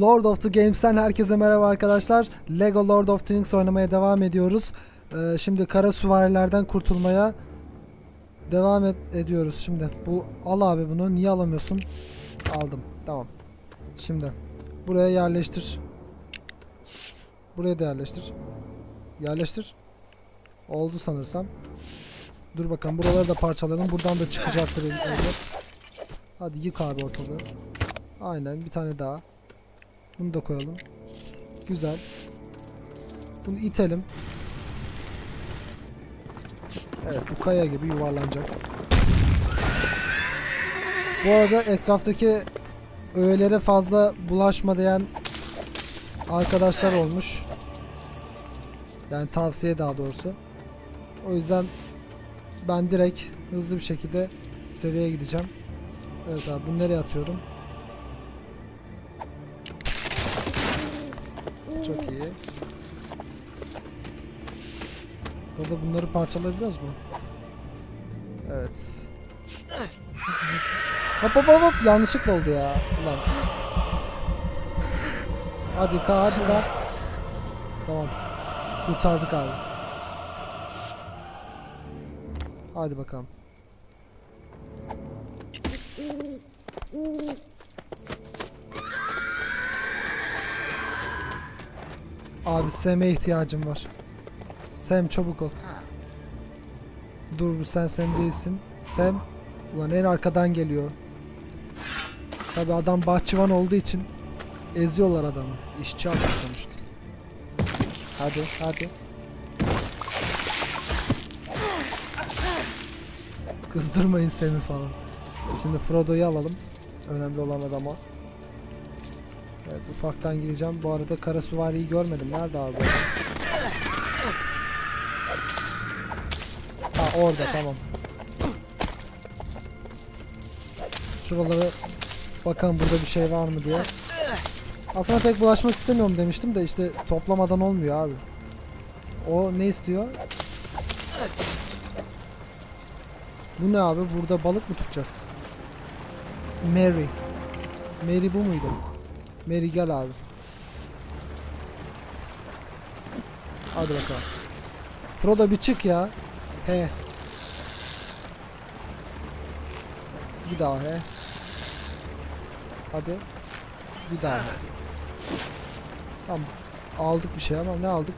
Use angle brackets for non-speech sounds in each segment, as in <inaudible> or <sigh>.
Lord of the Games'ten herkese merhaba arkadaşlar. Lego Lord of the Rings oynamaya devam ediyoruz. Ee, şimdi kara süvarilerden kurtulmaya devam et- ediyoruz şimdi. Bu al abi bunu. Niye alamıyorsun? Aldım. Tamam. Şimdi buraya yerleştir. Buraya da yerleştir. Yerleştir. Oldu sanırsam. Dur bakalım buraları da parçalayalım. Buradan da çıkacaktır elbet. Hadi yık abi ortalığı. Aynen bir tane daha. Bunu da koyalım. Güzel. Bunu itelim. Evet bu kaya gibi yuvarlanacak. Bu arada etraftaki öğelere fazla bulaşma diyen arkadaşlar olmuş. Yani tavsiye daha doğrusu. O yüzden ben direkt hızlı bir şekilde seriye gideceğim. Evet abi bunu nereye atıyorum? Burada bunları parçalayabiliyoruz mu? Evet. Hop hop hop hop yanlışlıkla oldu ya. Ulan. Hadi ka hadi ka. Tamam. Kurtardık abi. Hadi bakalım. Abi Sam'e ihtiyacım var. Sam çabuk ol. Dur sen Sam değilsin. Sam ulan en arkadan geliyor. Tabi adam bahçıvan olduğu için eziyorlar adamı. İşçi adam sonuçta. Hadi hadi. Kızdırmayın Sam'i falan. Şimdi Frodo'yu alalım. Önemli olan adam o. Evet ufaktan gideceğim. Bu arada kara süvariyi görmedim. Nerede abi? o? Ha orada tamam. Şuraları bakalım burada bir şey var mı diye. Aslında pek bulaşmak istemiyorum demiştim de işte toplamadan olmuyor abi. O ne istiyor? Bu ne abi? Burada balık mı tutacağız? Mary. Mary bu muydu? Mary gel abi. Hadi bakalım. Frodo bir çık ya. He. Bir daha he. Hadi. Bir daha he. Tamam. Aldık bir şey ama ne aldık?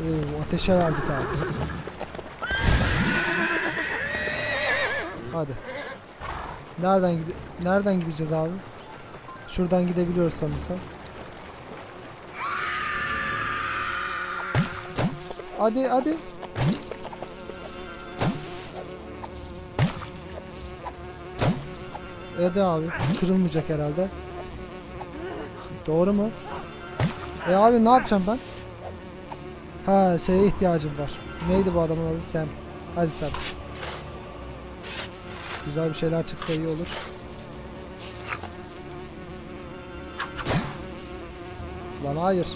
Oo, ateşe verdik abi. Hadi. Nereden gide Nereden gideceğiz abi? Şuradan gidebiliyoruz sanırsam. Hadi hadi. Hadi abi. Kırılmayacak herhalde. Doğru mu? E abi ne yapacağım ben? Ha şeye ihtiyacım var. Neydi bu adamın adı? Sam. Hadi Sam. Güzel bir şeyler çıksa iyi olur. Lan hayır.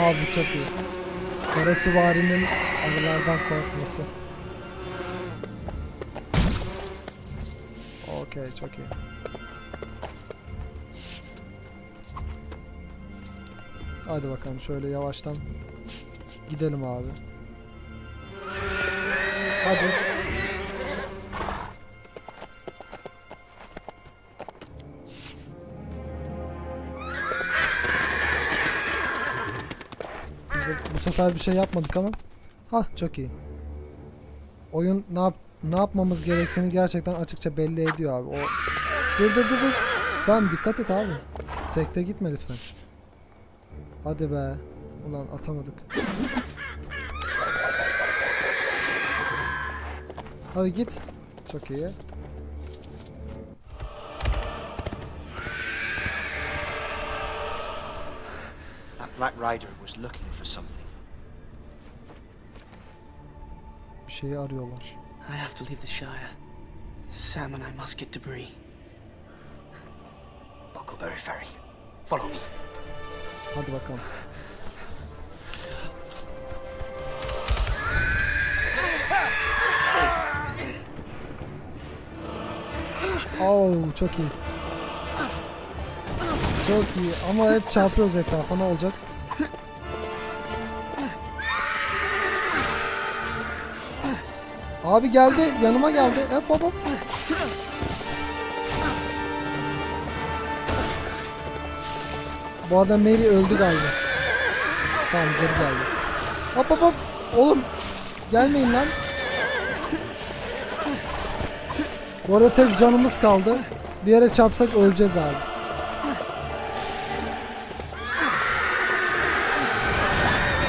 Abi çok iyi. Kara süvarinin arılardan korkması. Okey çok iyi. Hadi bakalım şöyle yavaştan gidelim abi. Hadi. Sefer bir şey yapmadık ama. Ha çok iyi. Oyun ne yap ne yapmamız gerektiğini gerçekten açıkça belli ediyor abi. O Dur dur dur dur. Dikkat et abi. Tekte gitme lütfen. Hadi be. Ulan atamadık. Hadi git. Çok iyi. Black Rider was looking for something. Şeyi arıyorlar. I have to leave the Shire. Sam and I must get to Bree. Buckleberry Ferry. Follow me. Hadi bakalım. Oo çok iyi. Çok iyi ama hep çarpıyoruz etrafa ne olacak? Abi geldi yanıma geldi. Hep hop hop. Bu arada Mary öldü galiba. Tamam geri geldi. Hop hop hop. Oğlum gelmeyin lan. Bu arada tek canımız kaldı. Bir yere çarpsak öleceğiz abi.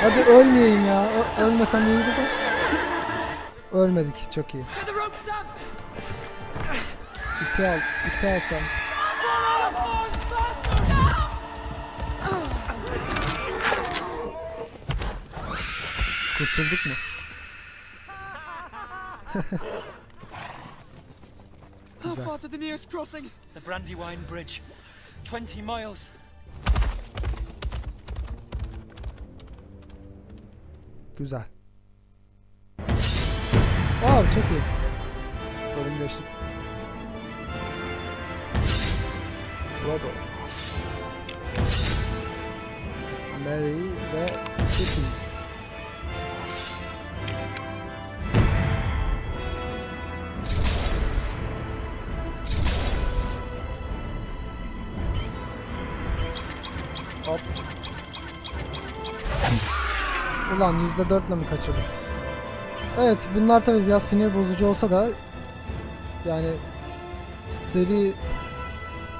Hadi ölmeyeyim ya. Ö- ölmesem iyiydi de. Ölmedik. Çok iyi. İpi al. ipi alsam. Kurtulduk mu? How far to the nearest crossing? The Brandywine Bridge. 20 miles. Güzel. Wow çok iyi. Bölüm geçtik. Frodo. Mary ve Kitty. Hop. Ulan %4'le mi kaçırdım? Evet bunlar tabii biraz sinir bozucu olsa da yani seri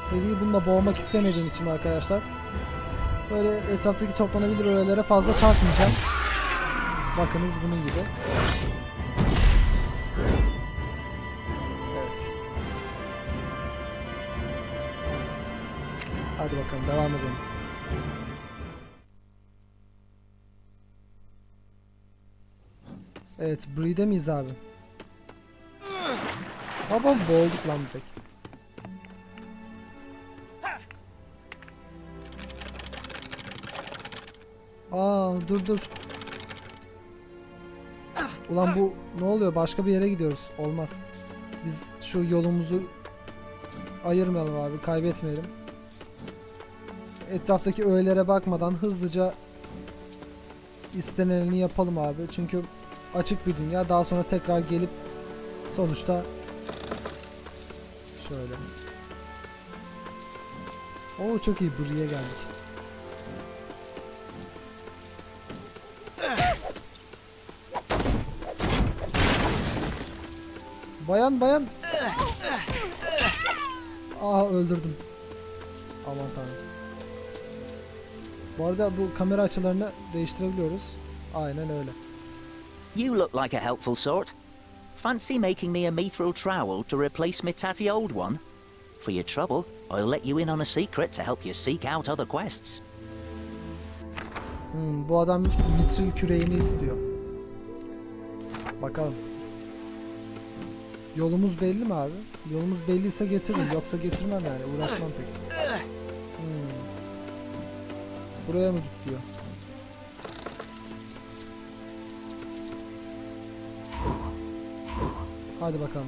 seriyi bununla boğmak istemediğim için arkadaşlar böyle etraftaki toplanabilir öğelere fazla takmayacağım. Bakınız bunun gibi. Evet. Hadi bakalım devam edelim. Evet, Bree'de miyiz abi? Baba boğulduk lan tek. Aa dur dur. Ulan bu ne oluyor? Başka bir yere gidiyoruz. Olmaz. Biz şu yolumuzu ayırmayalım abi. Kaybetmeyelim. Etraftaki öğelere bakmadan hızlıca istenileni yapalım abi. Çünkü açık bir dünya. Daha sonra tekrar gelip sonuçta şöyle. Oo çok iyi. Buraya geldik. Bayan bayan. Aa öldürdüm. Aman tanrım. Bu arada bu kamera açılarını değiştirebiliyoruz. Aynen öyle. You look like a helpful sort. Fancy making me a mithril trowel to replace my tatty old one? For your trouble, I'll let you in on a secret to help you seek out other quests. Hmm, bu adam mitril küreğini istiyor. Bakalım. Yolumuz belli mi abi? Yolumuz belliyse getiririm. Yoksa getirmem yani. Uğraşmam pek. Hmm. Buraya mı git diyor. Hadi bakalım.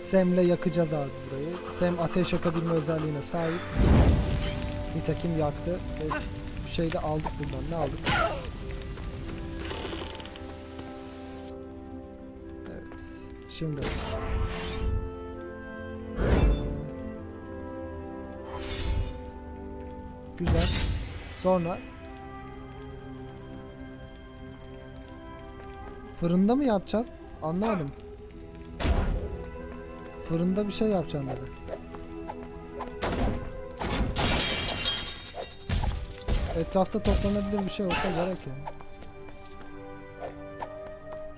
Sam'le yakacağız abi burayı. Sam ateş yakabilme özelliğine sahip. Nitekim yaktı. Ve bir şey de aldık bundan. Ne aldık? Evet. Şimdi. Güzel. Sonra Fırında mı yapacaksın? Anlamadım. Fırında bir şey yapacaksın dedi. Etrafta toplanabilir bir şey olsa gerek yani.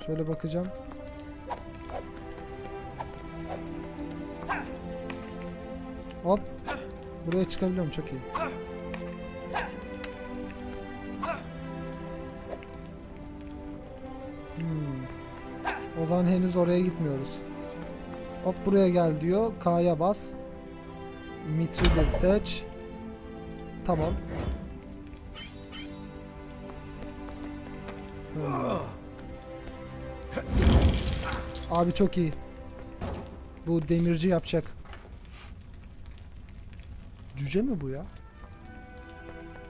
Şöyle bakacağım. Hop. Buraya çıkabiliyorum çok iyi. O zaman henüz oraya gitmiyoruz. Hop buraya gel diyor. K'ya bas. Mitrid'i seç. Tamam. Hmm. Abi çok iyi. Bu demirci yapacak. Cüce mi bu ya?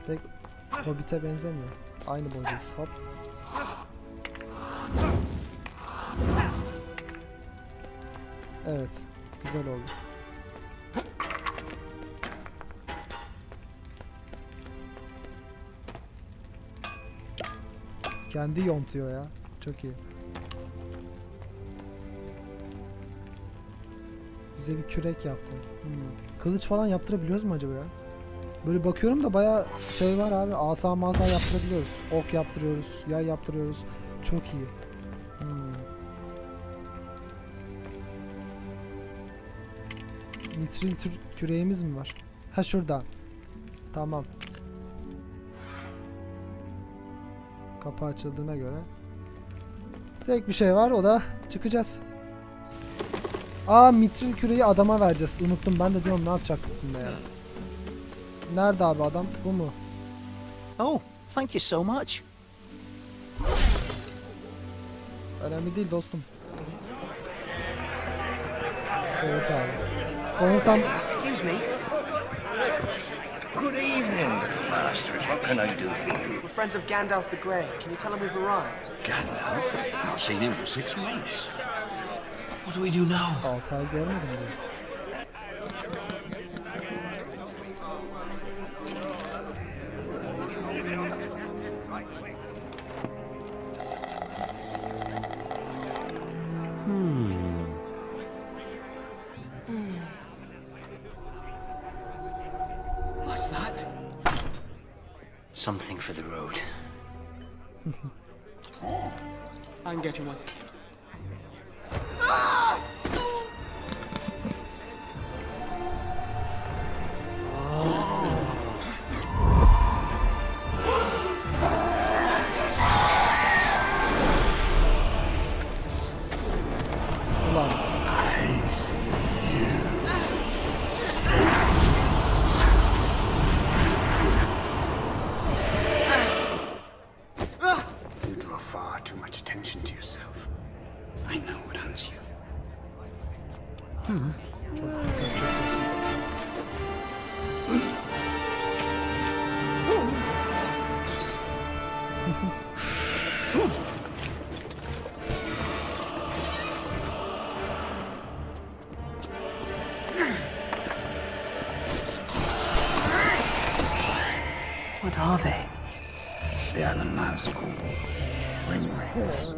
Pek Hobbit'e benzemiyor. Aynı boydayız. Hop. Evet. Güzel oldu. Kendi yontuyor ya. Çok iyi. Bize bir kürek yaptı. Hmm. Kılıç falan yaptırabiliyoruz mu acaba ya? Böyle bakıyorum da baya şey var abi. Asa masa yaptırabiliyoruz. Ok yaptırıyoruz. Yay yaptırıyoruz. Çok iyi. Nitril küreğimiz mi var? Ha şurada. Tamam. Kapı açıldığına göre. Tek bir şey var o da çıkacağız. Aa mitril küreği adama vereceğiz. Unuttum ben de diyorum ne yapacaktık bunda ya. Nerede abi adam? Bu mu? Oh, thank you so much. Önemli değil dostum. Evet abi. Sanırsam Excuse me. Good evening, little masters. What can I do for you? We're friends of Gandalf the Grey. Can you tell him we've arrived? Gandalf? Not seen him for six months. What do we do now? 6 ay görmedim diyor. Something for the road. <laughs> I'm getting one. What are they? They are the Nazgul. Ringwraiths.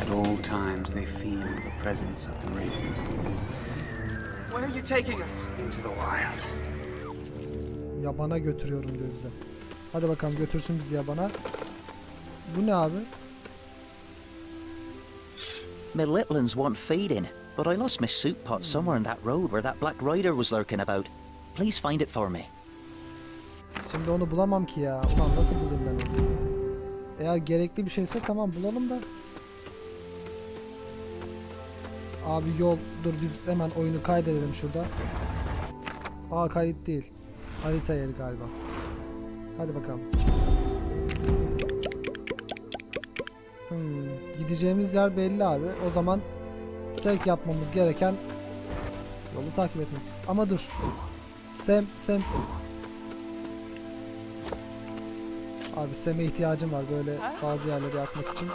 At all times they feel the presence of the ring Where are you taking us? into the wild. Yabana götürüyorum diyor bize. Hadi bakalım götürsün bizi yabana. Bu ne abi? My want feeding, but I lost my soup pot somewhere in that road where that Black Rider was lurking about. Please find it for me. Şimdi onu bulamam ki ya. Ulan nasıl bulayım ben onu? Eğer gerekli bir şeyse tamam bulalım da. Abi yol dur biz hemen oyunu kaydedelim şurada. Aa kayıt değil. Harita yeri galiba. Hadi bakalım. Hmm, gideceğimiz yer belli abi. O zaman tek yapmamız gereken yolu takip etmek. Ama dur. Sem, Sem. Abi Sem'e ihtiyacım var böyle bazı yerleri yapmak için.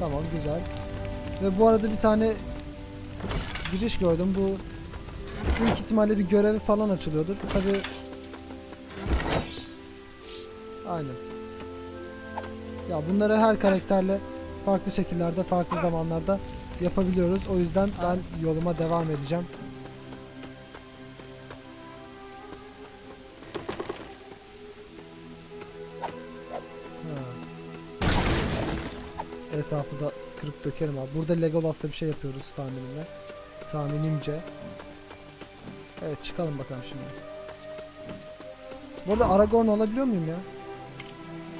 Tamam güzel. Ve bu arada bir tane giriş gördüm. Bu büyük ihtimalle bir görevi falan açılıyordur. Tabi Aynen. Ya bunları her karakterle farklı şekillerde, farklı zamanlarda yapabiliyoruz. O yüzden ben yoluma devam edeceğim. Etrafı da kırıp dökerim abi. Burada Legolas'ta bir şey yapıyoruz tahminimle. Tahminimce. Evet çıkalım bakalım şimdi. Bu arada Aragorn olabiliyor muyum ya?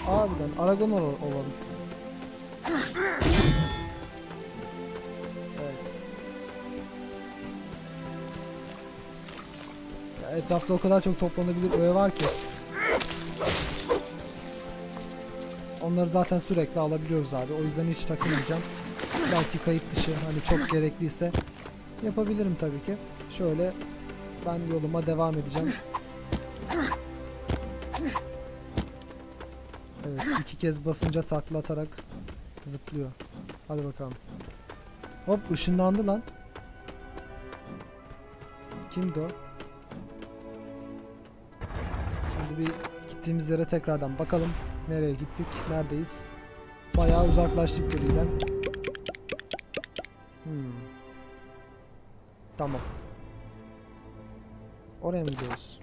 Harbiden Aragorn ol olalım. Evet. Ya etrafta o kadar çok toplanabilir öğe var ki. Onları zaten sürekli alabiliyoruz abi. O yüzden hiç takılmayacağım. Belki kayıt dışı hani çok gerekliyse yapabilirim tabii ki. Şöyle ben yoluma devam edeceğim. Evet iki kez basınca takla atarak zıplıyor. Hadi bakalım. Hop ışınlandı lan. Kimdi o? Şimdi bir gittiğimiz yere tekrardan bakalım. Nereye gittik? Neredeyiz? Bayağı uzaklaştık birinden. Hmm. Tamam. Oraya mı gidiyoruz?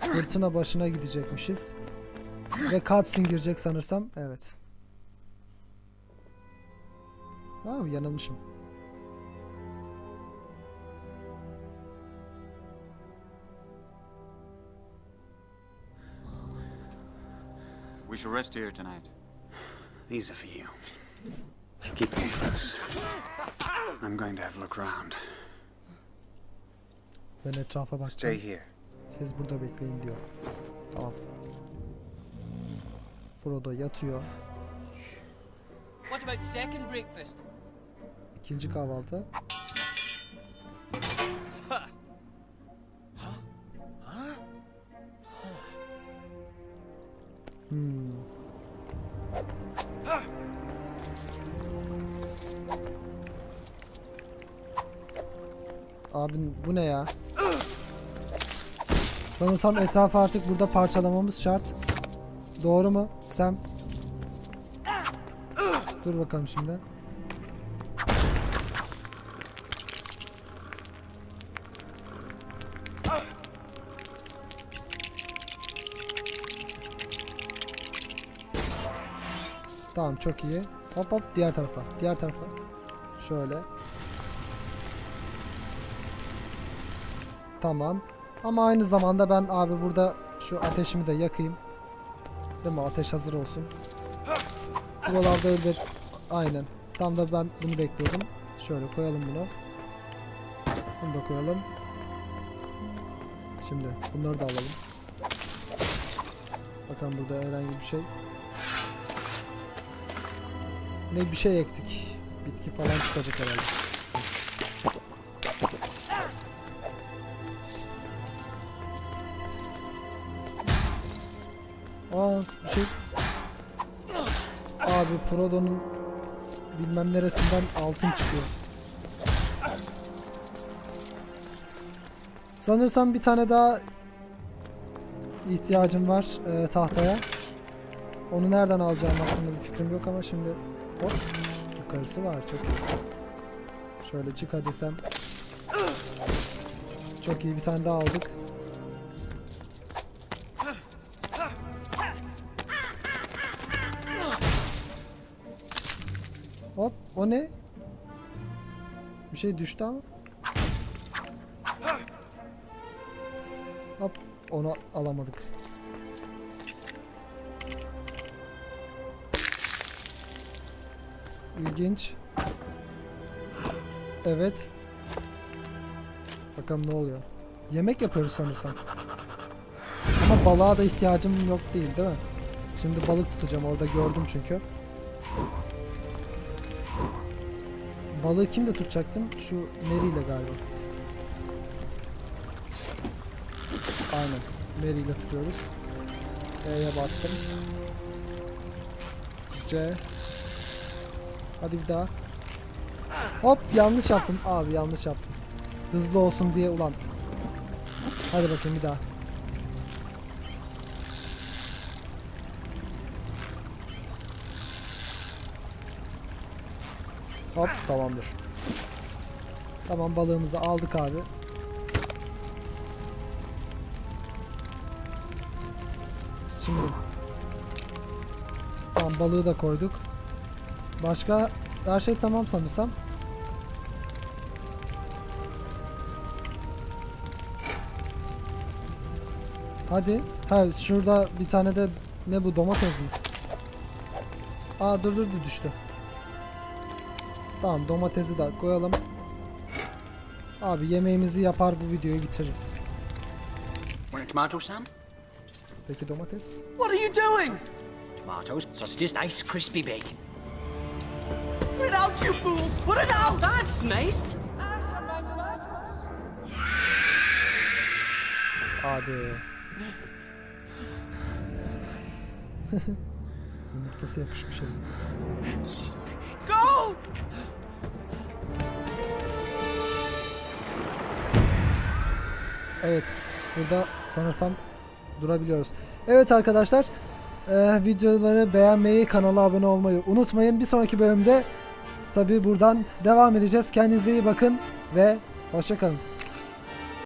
Fırtına başına gidecekmişiz. Ve cutscene girecek sanırsam. Evet. Aa, yanılmışım. We shall rest here tonight. These are for you. Keep them close. I'm going to have a look round. Ben etrafa Stay bakacağım. here. Siz burada bekleyin diyor. Tamam. Frodo yatıyor. What about second breakfast? İkinci kahvaltı. Hmm. Abi bu ne ya? Sanırsam etrafı artık burada parçalamamız şart. Doğru mu? Sam? Dur bakalım şimdi. Tamam çok iyi. Hop hop diğer tarafa. Diğer tarafa. Şöyle. Tamam. Ama aynı zamanda ben abi burada şu ateşimi de yakayım. Değil mi? Ateş hazır olsun. Buralarda elbet aynen. Tam da ben bunu bekliyordum. Şöyle koyalım bunu. Bunu da koyalım. Şimdi bunları da alalım. Bakalım burada herhangi bir şey. Ne bir şey ektik. Bitki falan çıkacak herhalde. Frodo'nun bilmem neresinden altın çıkıyor. Sanırsam bir tane daha ihtiyacım var e, tahtaya. Onu nereden alacağım hakkında bir fikrim yok ama şimdi hop yukarısı var çok iyi. Şöyle çık hadi sen. Çok iyi bir tane daha aldık. Ne? Bir şey düştü ama. Hop onu alamadık. İlginç. Evet. Bakalım ne oluyor. Yemek yapıyoruz sanırsam. Ama balığa da ihtiyacım yok değil değil mi? Şimdi balık tutacağım orada gördüm çünkü. Balığı kimle tutacaktım? Şu Mary ile galiba. Aynen. Mary ile tutuyoruz. E'ye bastım. C. Hadi bir daha. Hop yanlış yaptım. Abi yanlış yaptım. Hızlı olsun diye ulan. Hadi bakayım bir daha. Hop tamamdır. Tamam balığımızı aldık abi. Şimdi Tamam balığı da koyduk. Başka her şey tamam sanırsam. Hadi. Ha şurada bir tane de ne bu domates mi? Aa dur dur düştü. Tamam domatesi de koyalım. Abi yemeğimizi yapar bu videoyu bitiririz. Want a tomato, Sam? Peki domates? What are you doing? Tomatoes, sausages, nice crispy bacon. Put it out, you fools! Put it out! That's nice. Hadi. <laughs> Yumurtası yapışmış elim. Evet. Burada sanırsam durabiliyoruz. Evet arkadaşlar. eee, videoları beğenmeyi, kanala abone olmayı unutmayın. Bir sonraki bölümde tabi buradan devam edeceğiz. Kendinize iyi bakın ve hoşçakalın.